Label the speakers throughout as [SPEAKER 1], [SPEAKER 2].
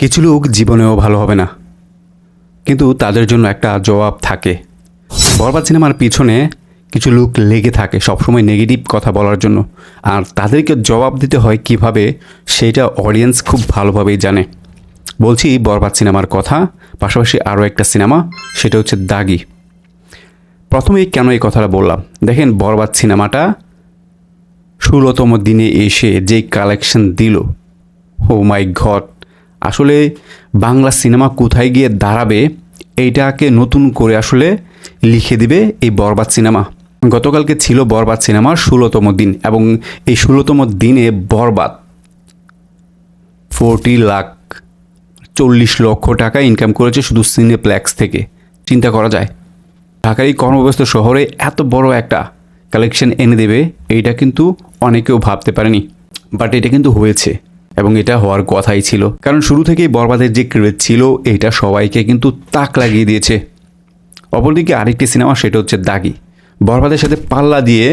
[SPEAKER 1] কিছু লোক জীবনেও ভালো হবে না। কিন্তু তাদের জন্য একটা জবাব থাকে। বরবাদ সিনেমার পিছনে কিছু লোক লেগে থাকে সবসময় নেগেটিভ কথা বলার জন্য। আর তাদেরকে জবাব দিতে হয় কীভাবে, সেটা অডিয়েন্স খুব ভালোভাবেই জানে। বলছি, বরবাদ সিনেমার কথা, পাশাপাশি আরও একটা সিনেমা, সেটা হচ্ছে দাগি। প্রথমেই কেন এই কথাটা বললাম? দেখেন, বরবাদ সিনেমাটা ষোলোতম দিনে এসে যে কালেকশন দিল ও মাই ঘট আসলে বাংলা সিনেমা কোথায় গিয়ে দাঁড়াবে, এইটাকে নতুন করে আসলে লিখে দিবে এই বরবাদ সিনেমা। গতকালকে ছিল বরবাদ সিনেমার ষোলোতম দিন এবং এই ষোলোতম দিনে বরবাদ ফোরটি লাখ চল্লিশ লক্ষ টাকা ইনকাম করেছে শুধু সিনেপ্লেক্স থেকে। চিন্তা করা যায় ঢাকার এই কর্মব্যস্ত শহরে এত বড় একটা কালেকশন এনে দেবে, এইটা কিন্তু অনেকেও ভাবতে পারেনি বাট এটা কিন্তু হয়েছে। এবং এটা হওয়ার কথাই ছিল। কারণ শুরু থেকেই বরবাদের যে ক্রেজ ছিল, এটা সবাইকে কিন্তু তাক লাগিয়ে দিয়েছে। অপরদিকে আরেকটি সিনেমা, সেটা হচ্ছে দাগি। বরবাদের সাথে পাল্লা দিয়ে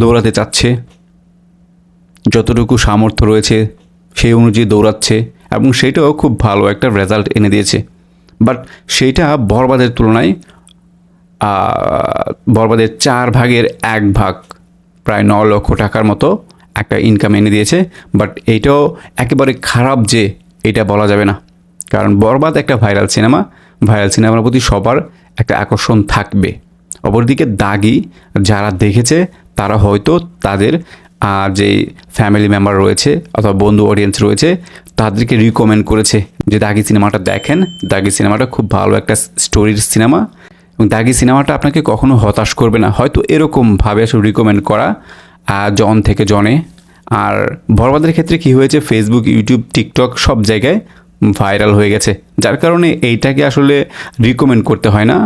[SPEAKER 1] দৌড়াতে চাচ্ছে। যতটুকু সামর্থ্য রয়েছে, সেই অনুযায়ী দৌড়াচ্ছে এবং সেটাও খুব ভালো একটা রেজাল্ট এনে দিয়েছে। বাট সেইটা বরবাদের তুলনায় বরবাদের চার ভাগের এক ভাগ, প্রায় ন লক্ষ টাকার মতো একটা ইনকাম এনে দিয়েছে বাট এইটাও একেবারে খারাপ যে এটা বলা যাবে না। কারণ বরবাদ একটা ভাইরাল সিনেমা ভাইরাল সিনেমার প্রতি সবার একটা আকর্ষণ থাকবে। অপরদিকে দাগি যারা দেখেছে তারা হয়তো তাদের আহ, যে ফ্যামিলি মেম্বার রয়েছে অথবা বন্ধু অডিয়েন্স রয়েছে তাদেরকে রিকমেন্ড করেছে যে দাগি সিনেমাটা দেখেন। দাগি সিনেমাটা খুব ভালো একটা স্টোরির সিনেমা এবং দাগি সিনেমাটা আপনাকে কখনো হতাশ করবে না। হয়তো এরকমভাবে আসলে রিকমেন্ড করা জন থেকে জনে। আর বরবাদের ক্ষেত্রে কি হয়েছে? ফেসবুক ইউটিউব টিকটক সব জায়গায় ভাইরাল হয়ে গেছে। যার কারণে এইটাকে আসলে রিকমেন্ড করতে হয় না।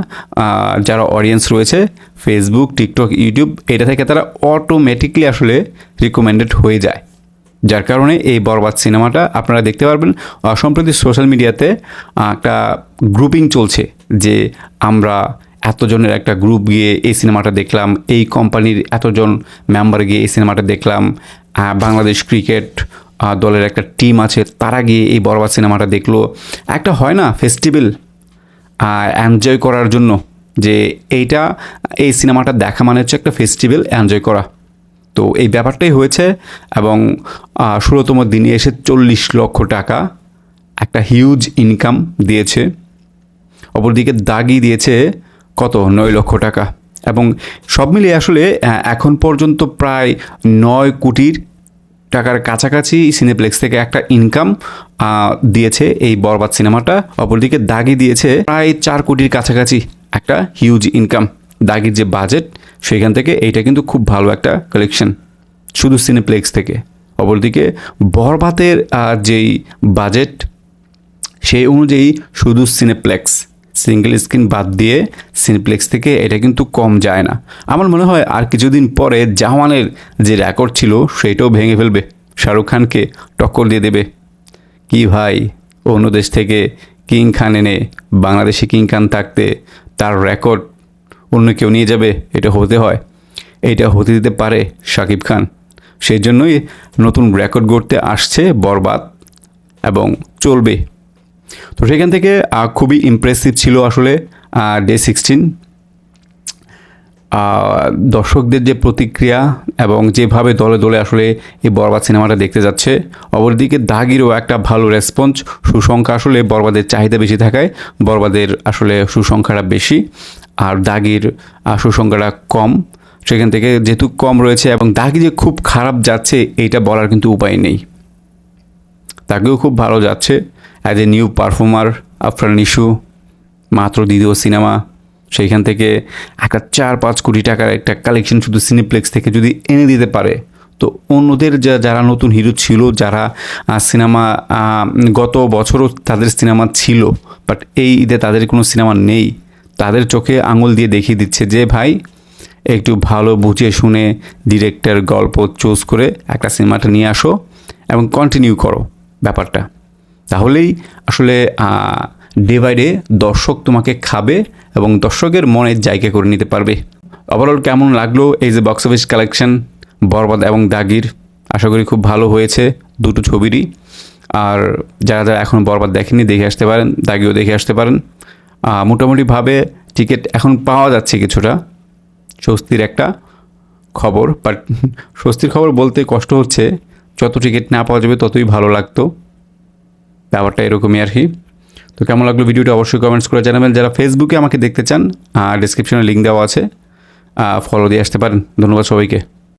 [SPEAKER 1] যারা অডিয়েন্স রয়েছে ফেসবুক টিকটক ইউটিউব এটা থেকে তারা অটোমেটিকলি আসলে রিকমেন্ডেড হয়ে যায়। যার কারণে এই বরবাদ সিনেমাটা আপনারা দেখতে পারবেন। সম্প্রতি সোশ্যাল মিডিয়াতে একটা গ্রুপিং চলছে যে আমরা এতজনের একটা গ্রুপ গিয়ে এই সিনেমাটা দেখলাম, এই কোম্পানির এতজন মেম্বার গিয়ে এই সিনেমাটা দেখলাম বাংলাদেশ ক্রিকেট দলের একটা টিম আছে, তারা গিয়ে এই বরবাদ সিনেমাটা দেখল। একটা হয় না ফেস্টিভ্যাল এনজয় করার জন্য, যে এইটা, এই সিনেমাটা দেখা মানে হচ্ছে একটা ফেস্টিভ্যাল এনজয় করা। তো এই ব্যাপারটাই হয়েছে এবং ষোলোতম দিনে এসে চল্লিশ লক্ষ টাকা একটা হিউজ ইনকাম দিয়েছে। অপরদিকে দাগি দিয়েছে কত? নয় লক্ষ টাকা। এবং সব মিলিয়ে আসলে এখন পর্যন্ত প্রায় নয় কোটির টাকার কাছাকাছি সিনেপ্লেক্স থেকে একটা ইনকাম দিয়েছে এই বরবাদ সিনেমাটা। অপরদিকে দাগি দিয়েছে প্রায় চার কোটির কাছাকাছি একটা হিউজ ইনকাম দাগির যে বাজেট সেখান থেকে এইটা কিন্তু খুব ভালো একটা কালেকশন শুধু সিনেপ্লেক্স থেকে। অপরদিকে বরবাতের যেই বাজেট সেই অনুযায়ী শুধু সিনেপ্লেক্স সিঙ্গেল স্ক্রিন বাদ দিয়ে সিনপ্লেক্স থেকে এটা কিন্তু কম যায় না। আমার মনে হয় আর কিছুদিন পরে জাওয়ানের যে রেকর্ড ছিল সেটাও ভেঙে ফেলবে। শাহরুখ খানকে টক্কর দিয়ে দেবে। কি ভাই, অন্য দেশ থেকে কিং খান এনে বাংলাদেশে কিং খান থাকতে তার রেকর্ড অন্য কেউ নিয়ে যাবে, এটা হতে হয়। এটা হতে দিতে পারে শাকিব খান। সেই জন্যই নতুন রেকর্ড গড়তে আসছে বরবাদ এবং চলবে। তো সেখান থেকে খুবই ইমপ্রেসিভ ছিল আসলে ডে সিক্সটিন দর্শকদের যে প্রতিক্রিয়া এবং যেভাবে দলে দলে আসলে এই বরবাদ সিনেমাটা দেখতে যাচ্ছে, অপরদিকে দাগিরও একটা ভালো রেসপন্স সুসংখ্যা আসলে বরবাদের চাহিদা বেশি থাকায় বরবাদের আসলে সুসংখ্যাটা বেশি, আর দাগির সুসংখ্যাটা কম। সেখান থেকে যেহেতু কম রয়েছে এবং দাগি যে খুব খারাপ যাচ্ছে, এইটা বলার কিন্তু উপায় নেই। তাকেও খুব ভালো যাচ্ছে as a new performer after Nishu, মাত্র দ্বিতীয় সিনেমা। সেইখান থেকে একটা চার পাঁচ কোটি টাকার একটা কালেকশন শুধু সিনেপ্লেক্স থেকে যদি এনে দিতে পারে, তো অন্যদের যা, যারা নতুন হিরো ছিল, যারা সিনেমা গত বছরও তাদের সিনেমা ছিল বাট এই ঈদে তাদের কোনো সিনেমা নেই। তাদের চোখে আঙুল দিয়ে দেখিয়ে দিচ্ছে যে, ভাই, একটু ভালো বুঝে শুনে ডিরেক্টর গল্প চুজ করে একটা সিনেমাটা নিয়ে আসো এবং কন্টিনিউ করো। ব্যাপারটা। তাহলেই আসলে ডে বাই ডে দর্শক তোমাকে খাবে এবং দর্শকের মনের জায়গা করে নিতে পারবে। ওভারঅল কেমন লাগল এই যে বক্স অফিস কালেকশন বরবাদ এবং দাগির? আশা করি খুব ভালো হয়েছে দুটো ছবিরই। আর যারা যারা এখন বরবাদ দেখেনি দেখে আসতে পারেন, দাগিও দেখে আসতে পারেন। মোটামুটিভাবে টিকিট এখন পাওয়া যাচ্ছে কিছুটা, স্বস্তির একটা খবর। বাট স্বস্তির খবর বলতে কষ্ট হচ্ছে যত টিকিট না পাওয়া যাবে ততই ভালো লাগতো। ব্যাপারটা এরকমই আর কি। তো কেমন লাগল ভিডিওটা অবশ্যই কমেন্টস করে জানাবেন। যারা ফেসবুকে আমাকে দেখতে চান ডিসক্রিপশনে লিঙ্ক দেওয়া আছে ফলো দিয়ে আসতে পারেন। ধন্যবাদ সবাইকে।